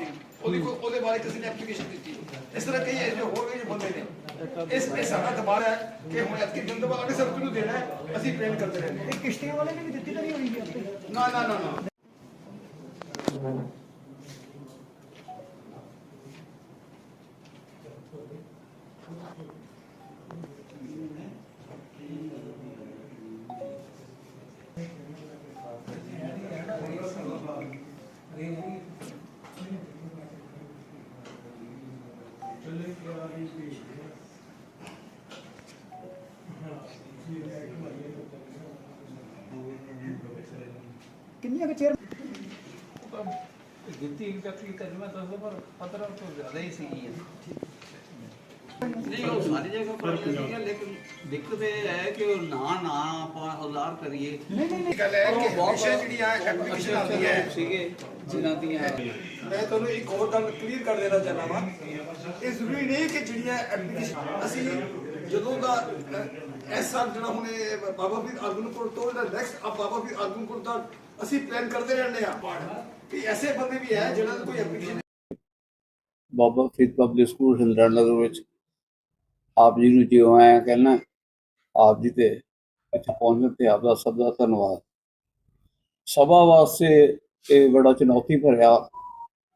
ਸਿੰਘ ਉਹਦੀ ਕੋਈ- ਉਹਦੇ ਬਾਰੇ ਕਿਸੇ ਨੇ ਐਪਲੀਕੇਸ਼ਨ ਦਿੱਤੀ। ਇਸ ਤਰ੍ਹਾਂ ਕਈ ਜੋ ਹੋਰ ਵੀ ਬੰਦੇ ਨੇ। ਇਸ ਇਹ ਸਾਡਾ ਦਬਾਅ ਹੈ ਕਿ ਹੁਣ ਐਤਕੀ ਦਿਨ ਦਬਾਅ ਅਗਲੇ ਸਰਕਾਰ ਨੂੰ ਦੇਣਾ ਹੈ ਅਸੀਂ ਪੇਨ ਕਰਦੇ ਰਹਿੰਦੇ ਇਹ ਕਿਸ਼ਤੀਆਂ ਵਾਲੇ ਨੇ ਵੀ ਦਿੱਤੀ ਤਾਂ ਨਹੀਂ ਹੋਈ ਨਾ ਨਾ ਨਾ ਨਾ। ਕਿੰਨੀਆਂ ਕੁ ਚੇਅਰ ਗਿਣਤੀ ਇਕੱਠੀ ਕਰਨੀ ਮੈਂ ਦੱਸਦਾ ਪਰ ਖਤਰਾ ਤੋਂ ਜ਼ਿਆਦਾ ਹੀ ਸੀਗੀ ਨਹੀਂ ਉਹ ਸਾਰੀ ਜਗ੍ਹਾ ਪੜੀਆਂ ਸੀਗੀਆਂ ਲੇਕਿਨ ਦਿੱਕਤ ਇਹ ਹੈ ਕਿ ਉਹ ਨਾ ਨਾ ਆਪਾਂ ਉਲਾਰ ਕਰੀਏ। ਨਹੀਂ ਨਹੀਂ ਨਹੀਂ। ਗੱਲ ਹੈ ਉਹ ਕਿ ਬਹੁਤ ਹਮੇਸ਼ਾ ਜਿਹੜੀਆਂ ਐਪਲੀਕੇਸ਼ਨ ਆਉਂਦੀ ਅੱਛੇ ਹੈ ਲੋਕ ਸੀਗੇ ਜਿਨ੍ਹਾਂ ਦੀਆਂ ਮੈਂ ਤੁਹਾਨੂੰ ਇੱਕ ਹੋਰ ਗੱਲ ਕਲੀਅਰ ਕਰ ਦੇਣਾ ਚਾਹੁੰਦਾ ਵਾਂ। ਇਹ ਜ਼ਰੂਰੀ ਨਹੀਂ ਕਿ ਜਿਹੜੀਆਂ ਐਪਲੀਕੇਸ਼ਨ ਅਸੀਂ ਜਦੋਂ ਦਾ ਇਸ ਸਾਲ ਜਿਹੜਾ ਹੁਣ ਇਹ ਬਾਬਾ ਫਰੀਦ ਅਰਗਨਪੁਰ ਤੋਂ ਜਿਹੜਾ ਨੈਕਸਟ ਆ ਬਾਬਾ ਫਰੀਦ ਅਰਗਨਪੁਰ ਦਾ ਅਸੀਂ ਪਲਾਨ ਕਰਦੇ ਰਹਿੰਦੇ ਆ ਕਿ ਐਸੇ ਬੰਦੇ ਵੀ ਹੈ ਜਿਹਨਾਂ ਕੋਈ application Baba Farid public school Hindranagar ਵਿੱਚ ਆਪ ਜੀ ਨੂੰ ਜਿਉਂ ਆਇਆ ਕਹਿਣਾ ਆਪ ਜੀ ਤੇ ਇੱਥੇ ਪਹੁੰਚਣ ਤੇ ਆਪ ਦਾ ਸਭ ਦਾ ਧੰਨਵਾਦ ਸਭਾ ਵਾਸਤੇ ਇਹ ਬੜਾ ਚੁਣੌਤੀ ਭਰਿਆ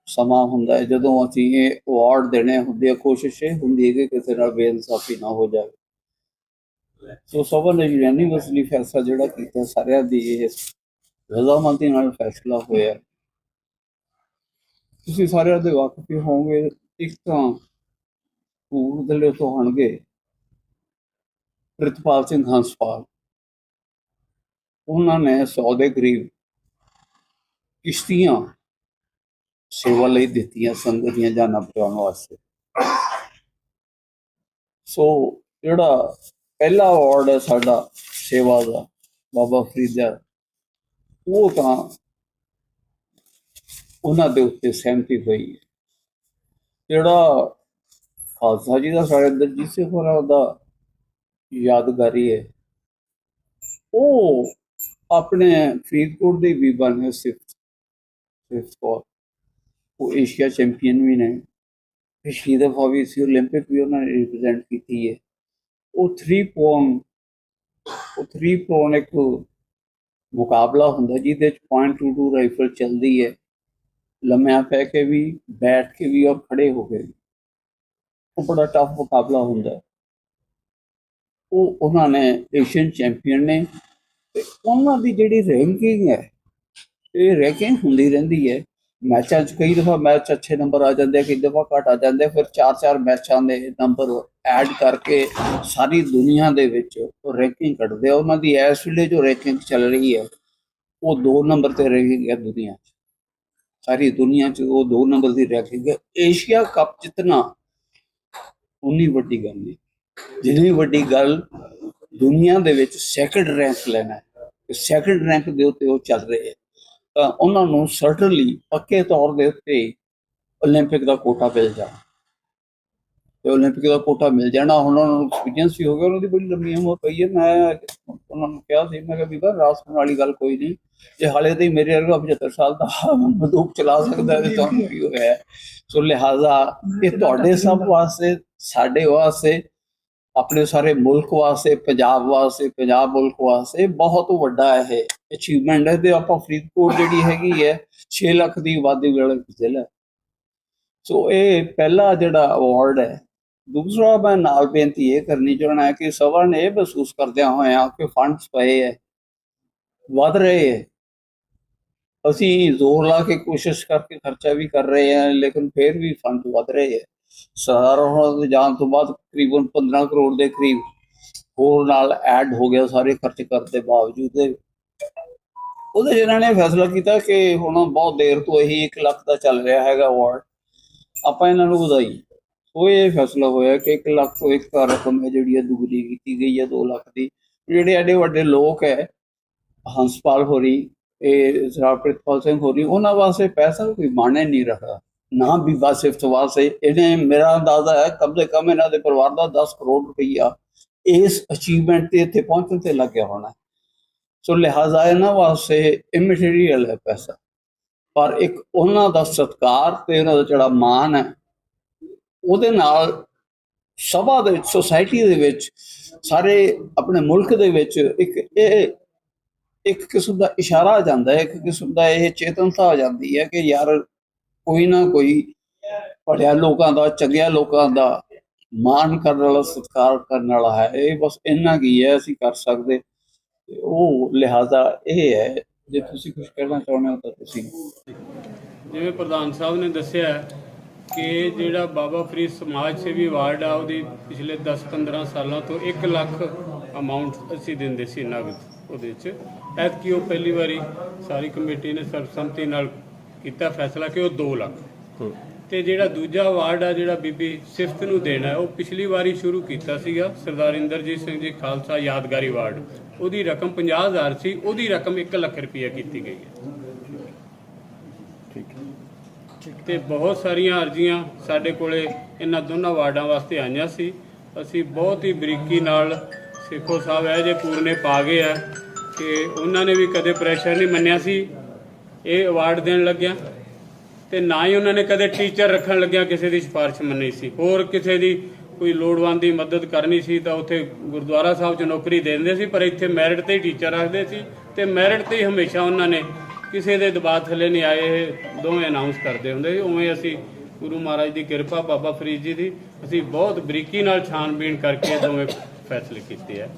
ਸਮਾਂ ਹੁੰਦਾ ਹੈ ਜਦੋਂ ਅਸੀਂ ਇਹ ਅਵਾਰਡ ਦੇਣੇ ਹੁੰਦੇ ਆ ਕੋਸ਼ਿਸ਼ ਇਹ ਹੁੰਦੀ ਹੈ ਕਿ ਕਿਸੇ ਨਾਲ ਬੇਇਨਸਾਫੀ ਨਾ ਹੋ ਜਾਵੇ ਸੋ ਸਭਾ ਨੇ ਯੂਨੀਵਰਸਲੀ ਫੈਸਲਾ ਜਿਹੜਾ ਕੀਤਾ, ਸਾਰਿਆਂ ਦੀ ਇਹ ਰਜ਼ਾਮੰਦੀ ਨਾਲ ਫੈਸਲਾ ਹੋਇਆ। ਤੁਸੀਂ ਸਾਰਿਆਂ ਦੇ ਵਾਕਫ ਹੀ ਹੋਵੋਗੇ, ਇੱਕ ਤਾਂ ਪੂਰਦਲੇ ਤੋਂ ਹੋਣਗੇ ਪ੍ਰਿਤਪਾਲ ਸਿੰਘ ਹੰਸਪਾਲ। ਉਹਨਾਂ ਨੇ 100 ਦੇ ਕਰੀਬ ਕਿਸ਼ਤੀਆਂ ਸੇਵਾ ਲਈ ਦਿੱਤੀਆਂ ਸੰਗਤ ਦੀਆਂ ਜਾਨਾਂ ਬਚਾਉਣ ਵਾਸਤੇ। ਸੋ ਜਿਹੜਾ ਪਹਿਲਾ ਅਵਾਰਡ ਹੈ ਸਾਡਾ ਸੇਵਾ ਦਾ ਬਾਬਾ ਫਰੀਦ ਦਾ ਉਹ ਤਾਂ ਉਹਨਾਂ ਦੇ ਉੱਤੇ ਸਹਿਮਤੀ ਹੋਈ ਹੈ ਜਿਹੜਾ ਖਾਲਸਾ ਜੀ ਦਾ ਸਾਡੇ ਅੰਦਰ ਜਿਸੇ ਹੋਰਾਂ ਦਾ ਯਾਦਗਾਰੀ ਹੈ ਉਹ ਆਪਣੇ ਫਰੀਦਕੋਟ ਦੇ ਵੀ ਬਣੇ ਸਿਫਤ ਸਿਫਤ ਕੌਰ ਉਹ ਏਸ਼ੀਆ ਚੈਂਪੀਅਨ ਵੀ ਨੇ ਪਿਛਲੀ ਦਫਾ ਵੀ ਸੀ 올림픽 ਵੀ ਉਹਨਾਂ ਨੇ ਰਿਪਰੈਜ਼ੈਂਟ ਕੀਤੀ ਹੈ ਉਹ 3 ਪੋਨ ਉਹ 3 ਪੋਨ ਇੱਕ ਮੁਕਾਬਲਾ ਹੁੰਦਾ ਜਿਹਦੇ ਚ .22 ਰਾਈਫਲ ਚੱਲਦੀ ਹੈ। ਲੰਮਿਆਂ ਪੈ ਕੇ ਵੀ, ਬੈਠ ਕੇ ਵੀ ਔਰ ਖੜੇ ਹੋ ਕੇ ਵੀ। ਉਹ ਬੜਾ ਟਫ ਮੁਕਾਬਲਾ ਹੁੰਦਾ ਉਹ ਉਹਨਾਂ ਨੇ ਏਸ਼ੀਅਨ ਚੈਂਪੀਅਨ ਨੇ ਤੇ ਉਹਨਾਂ ਦੀ ਜਿਹੜੀ ਰੈਂਕਿੰਗ ਹੈ, ਇਹ ਰੈਂਕਿੰਗ ਹੁੰਦੀ ਰਹਿੰਦੀ ਹੈ। ਮੈਚਾਂ 'ਚ ਕਈ ਦਫਾ ਮੈਚ ਅੱਛੇ ਨੰਬਰ ਆ ਜਾਂਦੇ ਕਈ ਦਫਾ ਘੱਟ ਆ ਜਾਂਦੇ ਆ, ਫਿਰ 4-4 ਮੈਚਾਂ ਦੇ ਨੰਬਰ ਐਡ ਕਰਕੇ ਸਾਰੀ ਦੁਨੀਆ ਦੇ ਵਿੱਚ ਰੈਂਕਿੰਗ ਕੱਢਦੇ ਆ। ਉਹਨਾਂ ਦੀ ਇਸ ਵੇਲੇ ਜੋ ਰੈਂਕਿੰਗ ਚੱਲ ਰਹੀ ਹੈ ਉਹ 2 ਨੰਬਰ ਤੇ ਰਹੀ ਹੈ ਦੁਨੀਆ 'ਚ। ਸਾਰੀ ਦੁਨੀਆ 'ਚ ਉਹ 2 ਨੰਬਰ ਦੀ ਰੈਂਕਿੰਗ ਹੈ। ਏਸ਼ੀਆ ਕੱਪ ਜਿੱਤਣਾ ਉਨੀ ਵੱਡੀ ਗੱਲ ਨਹੀਂ। ਜਿੰਨੀ ਵੱਡੀ ਗੱਲ ਦੁਨੀਆ ਦੇ ਵਿੱਚ ਸੈਕਿੰਡ ਰੈਂਕ ਲੈਣਾ ਹੈ। ਸੈਕੰਡ ਰੈਂਕ ਦੇ ਉੱਤੇ ਉਹ ਚੱਲ ਰਹੇ ਹੈ। ਤਾਂ ਉਹਨਾਂ ਨੂੰ ਸਰਟਨਲੀ ਪੱਕੇ ਤੌਰ ਦੇ ਉੱਤੇ 올림픽 ਦਾ ਕੋਟਾ ਮਿਲ ਜਾਣਾ ਤੇ 올림픽 ਦਾ ਕੋਟਾ ਮਿਲ ਜਾਣਾ ਹੁਣ ਉਹਨਾਂ ਨੂੰ ਐਕਸਪੀਰੀਅੰਸ ਵੀ ਹੋ ਗਿਆ ਉਹਨਾਂ ਦੀ ਬੜੀ ਲੰਮੀ ਉਮਰ ਪਈ ਹੈ ਮੈਂ ਉਹਨਾਂ ਨੂੰ ਕਿਹਾ ਸੀ ਮੈਂ ਕਿਹਾ ਬੀਬਾ ਰਾਸ ਹੋਣ ਵਾਲੀ ਗੱਲ ਕੋਈ ਨਹੀਂ ਜੇ ਹਾਲੇ ਤੇ ਮੇਰੇ ਵਰਗਾ 75 ਸਾਲ ਦਾ ਬੰਦੂਕ ਚਲਾ ਸਕਦਾ ਹੈ ਤੇ ਤੁਹਾਨੂੰ ਕੀ ਹੋਇਆ ਹੈ? ਸੋ ਲਿਹਾਜ਼ਾ ਇਹ ਤੁਹਾਡੇ ਸਭ ਵਾਸਤੇ ਸਾਡੇ ਵਾਸਤੇ ਆਪਣੇ ਸਾਰੇ ਮੁਲਕ ਵਾਸਤੇ, ਪੰਜਾਬ ਵਾਸਤੇ, ਪੰਜਾਬ ਮੁਲਕ ਵਾਸਤੇ ਬਹੁਤ ਵੱਡਾ ਇਹ ਅਚੀਵਮੈਂਟ ਹੈ ਤੇ ਆਪਾਂ ਫਰੀਦਕੋਟ ਜਿਹੜੀ ਹੈਗੀ ਹੈ 6 ਲੱਖ ਦੀ ਆਬਾਦੀ ਵਾਲਾ ਜ਼ਿਲ੍ਹਾ ਸੋ ਇਹ ਪਹਿਲਾ ਜਿਹੜਾ ਅਵਾਰਡ ਹੈ, ਦੂਸਰਾ ਮੈਂ ਨਾਲ ਬੇਨਤੀ ਇਹ ਕਰਨੀ ਚਾਹਣਾ ਹੈ ਕਿ ਸਭਾ ਨੇ ਇਹ ਮਹਿਸੂਸ ਕਰਦਿਆਂ ਹੋਇਆਂ ਕਿ ਫੰਡਸ ਪਏ ਹੈ, ਵਧ ਰਹੇ ਹੈ। ਅਸੀਂ ਜ਼ੋਰ ਲਾ ਕੇ ਕੋਸ਼ਿਸ਼ ਕਰਕੇ ਖਰਚਾ ਵੀ ਕਰ ਰਹੇ ਹਾਂ, ਲੇਕਿਨ ਫਿਰ ਵੀ ਫੰਡ ਵਧ ਰਹੇ ਹੈ। ਸਾਰਾ ਦੇ ਜਾਣ ਤੋਂ ਬਾਅਦ ਤਕਰੀਬਨ 15 ਕਰੋੜ ਦੇ ਕਰੀਬ ਹੋਰ ਨਾਲ ਐਡ ਹੋ ਗਿਆ ਸਾਰੇ ਖਰਚ ਕਰਨ ਦੇ ਬਾਵਜੂਦ। ਉਹਦੇ ਜਿਹਨਾਂ ਨੇ ਫੈਸਲਾ ਕੀਤਾ ਕਿ ਹੁਣ ਬਹੁਤ ਦੇਰ ਤੋਂ ਇਹੀ 1 ਲੱਖ ਦਾ ਚੱਲ ਰਿਹਾ ਹੈਗਾ ਅਵਾਰਡ ਆਪਾਂ ਇਹਨਾਂ ਨੂੰ ਵਧਾਈ। ਉਹ ਇਹ ਫੈਸਲਾ ਹੋਇਆ ਕਿ 1 ਲੱਖ ਤੋਂ ਇੱਕ ਰਕਮ ਹੈ ਜਿਹੜੀ ਹੈ ਦੁਗਣੀ ਕੀਤੀ ਗਈ ਹੈ 2 ਲੱਖ ਦੀ। ਜਿਹੜੇ ਐਡੇ ਵੱਡੇ ਲੋਕ ਹੈ, ਹੰਸਪਾਲ ਹੋਰੀ ਇਹ ਸਰਾਪ ਪ੍ਰਿਤਪਾਲ ਸਿੰਘ ਹੋਰੀ, ਉਹਨਾਂ ਵਾਸਤੇ ਪੈਸਾ ਕੋਈ ਮਾਣੇ ਨਹੀਂ ਰੱਖਦਾ ਨਾ ਬੀਬਾ ਸਿਫਤ ਵਾਸਤੇ ਇਹਨੇ ਮੇਰਾ ਅੰਦਾਜ਼ਾ ਹੈ, ਕਮ ਸੇ ਕਮ ਇਹਨਾਂ ਦੇ ਪਰਿਵਾਰ ਦਾ 10 ਕਰੋੜ ਰੁਪਈਆ ਇਸ ਅਚੀਵਮੈਂਟ ਤੇ ਇੱਥੇ ਪਹੁੰਚਣ ਤੇ ਲੱਗਿਆ ਹੋਣਾ ਸੋ ਲਿਹਾਜ਼ਾ ਇਹਨਾਂ ਵਾਸਤੇ ਇਮਟੀਰੀਅਲ ਹੈ ਪੈਸਾ। ਪਰ ਇੱਕ ਉਹਨਾਂ ਦਾ ਸਤਿਕਾਰ ਤੇ ਉਹਨਾਂ ਦਾ ਜਿਹੜਾ ਮਾਣ ਹੈ, ਉਹਦੇ ਨਾਲ ਸਭਾ ਦੇ ਵਿੱਚ ਸੋਸਾਇਟੀ ਦੇ ਵਿੱਚ, ਸਾਰੇ ਆਪਣੇ ਮੁਲਕ ਦੇ ਵਿੱਚ ਇੱਕ ਇਹ ਇੱਕ ਕਿਸਮ ਦਾ ਇਸ਼ਾਰਾ ਆ ਜਾਂਦਾ ਹੈ, ਇੱਕ ਕਿਸਮ ਦਾ ਇਹ ਚੇਤਨਤਾ ਆ ਜਾਂਦੀ ਹੈ ਕਿ ਯਾਰ ਕੋਈ ਨਾ ਕੋਈ ਪੜਿਆ ਲੋਕਾਂ ਦਾ, ਚੰਗਿਆ ਲੋਕਾਂ ਦਾ ਮਾਣ ਕਰਨ ਵਾਲਾ, ਸਤਿਕਾਰ ਕਰਨ ਵਾਲਾ ਹੈ। ਇਹ ਬਸ ਇੰਨਾ ਕੀ ਹੈ ਅਸੀਂ ਕਰ ਸਕਦੇ। ਉਹ ਲਿਹਾਜ਼ਾ ਇਹ ਹੈ, ਜੇ ਤੁਸੀਂ ਕੁਝ ਕਹਿਣਾ ਚਾਹੁੰਦੇ ਹੋ ਤਾਂ ਤੁਸੀਂ। ਜਿਵੇਂ ਪ੍ਰਧਾਨ ਸਾਹਿਬ ਨੇ ਦੱਸਿਆ ਕਿ ਜਿਹੜਾ ਬਾਬਾ ਫਰੀਦ ਸਮਾਜ ਸੇਵੀ ਅਵਾਰਡ ਆ, ਉਹਦੀ ਪਿਛਲੇ 10-15 ਸਾਲਾਂ ਤੋਂ 1 ਲੱਖ ਅਮਾਉਂਟ ਅਸੀਂ ਦਿੰਦੇ ਸੀ ਨਗਦ ਉਹਦੇ ਵਿੱਚ। ਐਤਕੀ ਉਹ ਪਹਿਲੀ ਵਾਰੀ ਸਾਰੀ ਕਮੇਟੀ ਨੇ ਸਰਬਸੰਮਤੀ ਨਾਲ ਕੀਤਾ ਫੈਸਲਾ ਕਿ ਉਹ 2 ਲੱਖ। ਤੇ ਜਿਹੜਾ ਦੂਜਾ ਅਵਾਰਡ ਆ ਜਿਹੜਾ ਬੀਬੀ ਸਿਫਤ ਨੂੰ ਦੇਣਾ ਉਹ ਪਿਛਲੀ ਵਾਰੀ ਸ਼ੁਰੂ ਕੀਤਾ ਸੀਗਾ ਸਰਦਾਰ ਇੰਦਰਜੀਤ ਸਿੰਘ ਜੀ ਖਾਲਸਾ ਯਾਦਗਾਰੀ ਅਵਾਰਡ ਉਹਦੀ ਰਕਮ 50000 ਸੀ ਉਹਦੀ ਰਕਮ 1 ਲੱਖ ਰੁਪਏ ਕੀਤੀ ਗਈ ਹੈ। ਤੇ ਬਹੁਤ ਸਾਰੀਆਂ ਅਰਜ਼ੀਆਂ ਸਾਡੇ ਕੋਲੇ ਇਹਨਾਂ ਦੋਨਾਂ ਵਾਰਡਾਂ ਵਾਸਤੇ ਆਈਆਂ ਸੀ। ਅਸੀਂ ਬਹੁਤ ਹੀ ਬਰੀਕੀ ਨਾਲ ਸੇਖੋ ਸਾਹਿਬ ਇਹ ਜੇ ਪੂਰਨੇ ਪਾ ਗਏ ਆ ਕਿ ਉਹਨਾਂ ਨੇ ਵੀ ਕਦੇ ਪ੍ਰੈਸ਼ਰ ਨਹੀਂ ਮੰਨਿਆ ਸੀ। ਇਹ ਅਵਾਰਡ ਦੇਣ ਲੱਗਿਆ। ਤੇ ਨਾ ਹੀ ਉਹਨਾਂ ਨੇ ਕਦੇ ਟੀਚਰ ਰੱਖਣ ਲੱਗਿਆ, ਕਿਸੇ ਦੀ ਸਿਫਾਰਿਸ਼ ਮੰਨੀ ਸੀ। ਹੋਰ ਕਿਸੇ ਦੀ ਕੋਈ ਲੋੜਵੰਦ ਦੀ ਮਦਦ ਕਰਨੀ ਸੀ ਤਾਂ ਉੱਥੇ ਗੁਰਦੁਆਰਾ ਸਾਹਿਬ 'ਚ ਨੌਕਰੀ ਦੇ ਦਿੰਦੇ ਸੀ, ਪਰ ਇੱਥੇ ਮੈਰਿਟ ਤੇ ਹੀ ਟੀਚਰ ਰੱਖਦੇ ਸੀ ਤੇ ਮੈਰਿਟ ਤੇ ਹੀ ਹਮੇਸ਼ਾ ਉਹਨਾਂ ਨੇ ਕਿਸੇ ਦੇ ਦਬਾਅ ਥੱਲੇ ਨਹੀਂ ਆਏ, ਇਹ ਦੋਵੇਂ ਅਨਾਉਂਸ ਕਰਦੇ ਹੁੰਦੇ ਸੀ। ਉਵੇਂ ਅਸੀਂ ਗੁਰੂ ਮਹਾਰਾਜ ਦੀ ਕਿਰਪਾ, ਬਾਬਾ ਫਰੀਦ ਜੀ ਦੀ ਅਸੀਂ ਬਹੁਤ ਬਰੀਕੀ ਨਾਲ ਛਾਣਬੀਣ ਕਰਕੇ ਇਹ ਦੋਵੇਂ ਫੈਸਲੇ ਕੀਤੇ ਆ।